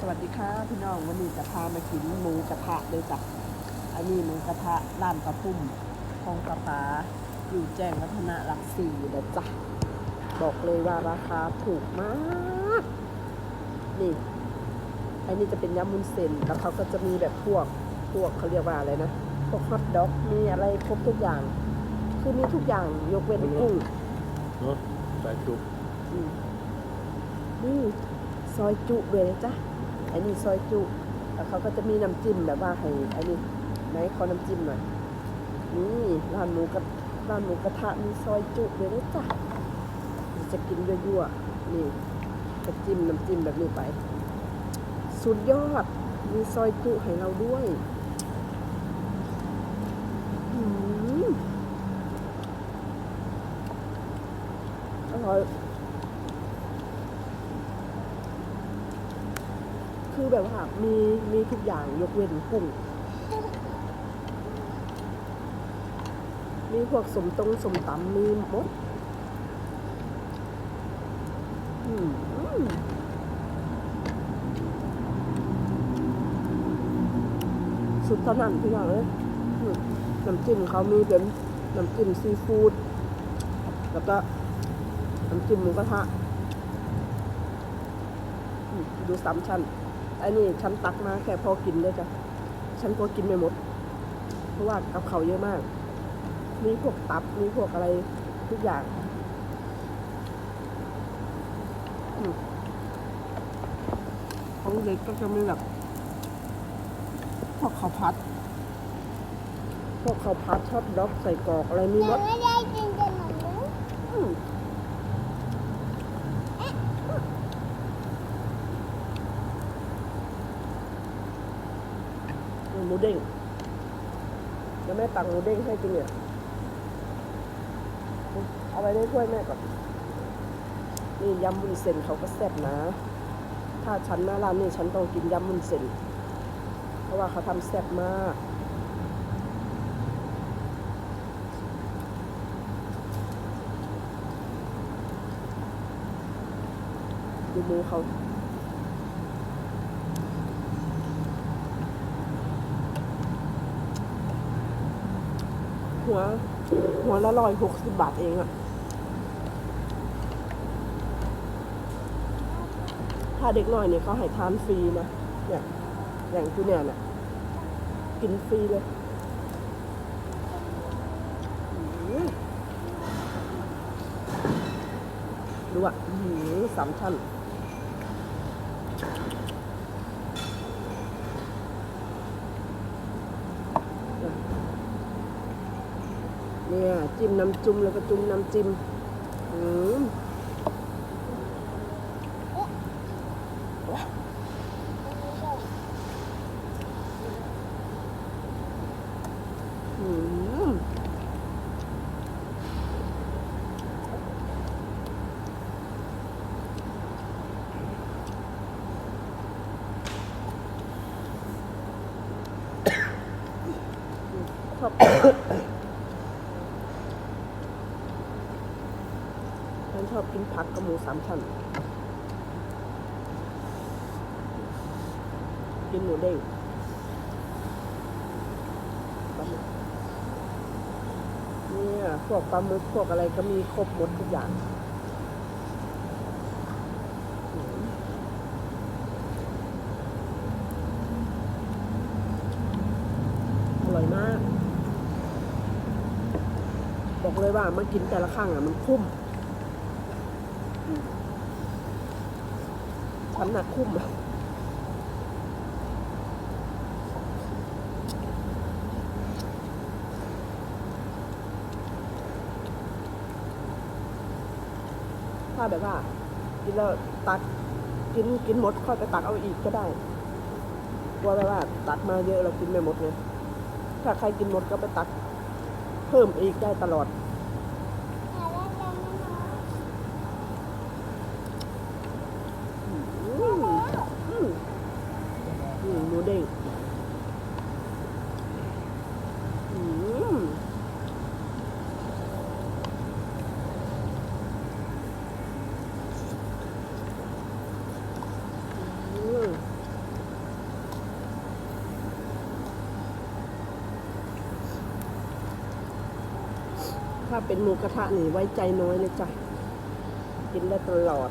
สวัสดีค่ะพี่น้องวันนี้จะพามากินหมูกระทะเลยจ้ะอันนี้หมูกระทะร้านปลาพุ่มคลองปลาปาอยู่แจ้งวัฒนะหลักสี่นะจ๊ะบอกเลยว่าราคาถูกมากนี่อันนี้จะเป็นยำมุนเส้นแล้วเขาก็จะมีแบบพวกพวกเขาเรียกว่าอะไรนะพวกฮอทด็อกมีอะไรครบทุกอย่าง คือมีทุกอย่างยกเว้นกุ้งเนาะสายจุกอืมนี่ซอยจุเลยนะจ๊ะ ไอ้นี่ซอยจุแล้วเขาก็จะมีน้ำจิ้มแบบว่าให้ไอ้นี่ไหนขอน้ำจิ้มหน่อยนี่ร้านหมูกระร้านหมูกระทะมีซอยจุเลยนะจ๊ะจะกินยั่วๆนี่จะจิ้มน้ำจิ้มแบบนี้ไป สุดยอดมีซอยจุให้เราด้วยอืมอร่อย คือแบบว่ามีมีทุกอย่างยกเว้นกุ้ง มีพวกสมตรงสมตำมีหมดอืมสุดเท่านั้นพี่น้องเลยน้ำจิ้มเขามีเป็นน้ำจิ้มซีฟู้ดแล้วก็น้ำจิ้มหมูกระทะดูสามชั้น อันนี้ฉันตักมาแค่พอกินเลยจ้ะ ฉันก็กินไม่หมด เพราะว่ากับเขาเยอะมาก มีพวกตับ มีพวกอะไรทุกอย่างของเด็กก็จะมีแบบพวกข้าวผัด พวกข้าวผัดชอบด็อกใส่กรอกอะไรมีหมด ไม่ได้กินขนม อืม หมูเด้งแล้วแม่ตักหมูเด้งให้จริงเนี่ยเอาไว้ในถ้วยแม่ก่อนนี่ยำบุญเส้นเขาก็แซ่บนะ ถ้าฉันหน้าร้านนี่ฉันต้องกินยำบุญเส้น เพราะว่าเขาทำแซ่บมากดูหมูเขา หัว หัวละร้อยหกสิบบาทเองอะถ้าเด็กน้อยเนี่ยเขาให้ทานฟรีนะเนี่ยอย่างที่เนี่ยเนี่ยกินฟรีเลยดูอะหือสามชั้น เนี่ยจิ้มน้ำจุ่มแล้วก็จุ่มน้ำจิ้มอืมอืมชอบ ฉันชอบกินผักกับหมูสามชั้น กินหมูเด้งเนี่ยพวกปลาหมึกพวกอะไรก็มีครบหมดทุกอย่างอืมอร่อยมาก บอกเลยว่ามากินแต่ละครั้งอะมันคุ้ม ฉันน่ะคุ้มถ้าแบบว่า กินแล้วตักกินกินหมดค่อยไปตักเอาอีกก็ได้กลัวแบบว่า ตักมาเยอะเรากินไม่หมดไงถ้าใครกินหมดก็ไปตักเพิ่มอีกได้ตลอดูเด้งถ้าเป็นหมูกระทะนี่ไว้ใจน้อยเลยจ้ะ กินได้ตลอด